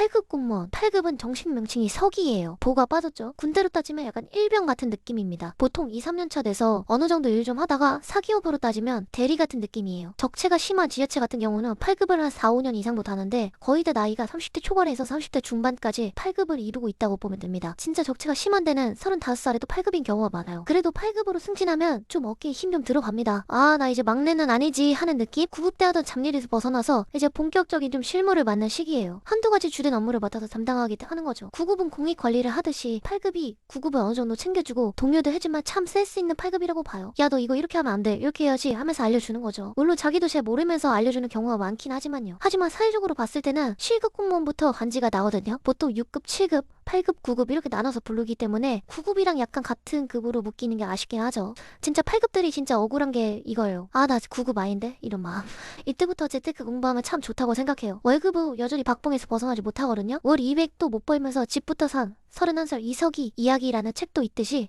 8급 공무원. 8급은 정식 명칭이 서기예요. 보가 빠졌죠. 군대로 따지면 약간 일병 같은 느낌입니다. 보통 2, 3년차 돼서 어느 정도 일 좀 하다가 사기업으로 따지면 대리 같은 느낌이에요. 적체가 심한 지하체 같은 경우는 8급을 한 4, 5년 이상도 다는데 거의 다 나이가 30대 초반에서 30대 중반까지 8급을 이루고 있다고 보면 됩니다. 진짜 적체가 심한 데는 35살에도 8급인 경우가 많아요. 그래도 8급으로 승진하면 좀 어깨에 힘 좀 들어갑니다. 아, 나 이제 막내는 아니지 하는 느낌? 9급 때 하던 잡일에서 벗어나서 이제 본격적인 좀 실무를 맡는 시기예요. 한두 가지 주된 업무를 맡아서 담당하게 하는 거죠. 9급은 공익 관리를 하듯이 8급이 9급을 어느 정도 챙겨주고 동료도 해주면 참 센스 있는 8급이라고 봐요. 야, 너 이거 이렇게 하면 안 돼. 이렇게 해야지 하면서 알려주는 거죠. 물론 자기도 잘 모르면서 알려주는 경우가 많긴 하지만요. 하지만 사회적으로 봤을 때는 실급 공무원부터 간지가 나거든요. 보통 6급, 7급, 8급, 9급 이렇게 나눠서 부르기 때문에 9급이랑 약간 같은 급으로 묶이는 게 아쉽긴 하죠. 진짜 8급들이 진짜 억울한 게 이거예요. 아, 나 9급 아닌데? 이런 마음. 이때부터 재테크 공부하면 참 좋다고 생각해요. 월급은 여전히 박봉에서 벗어나지 못하 거든요. 월 200도 못 벌면서 집부터 산 31살 이석이 이야기라는 책도 있듯이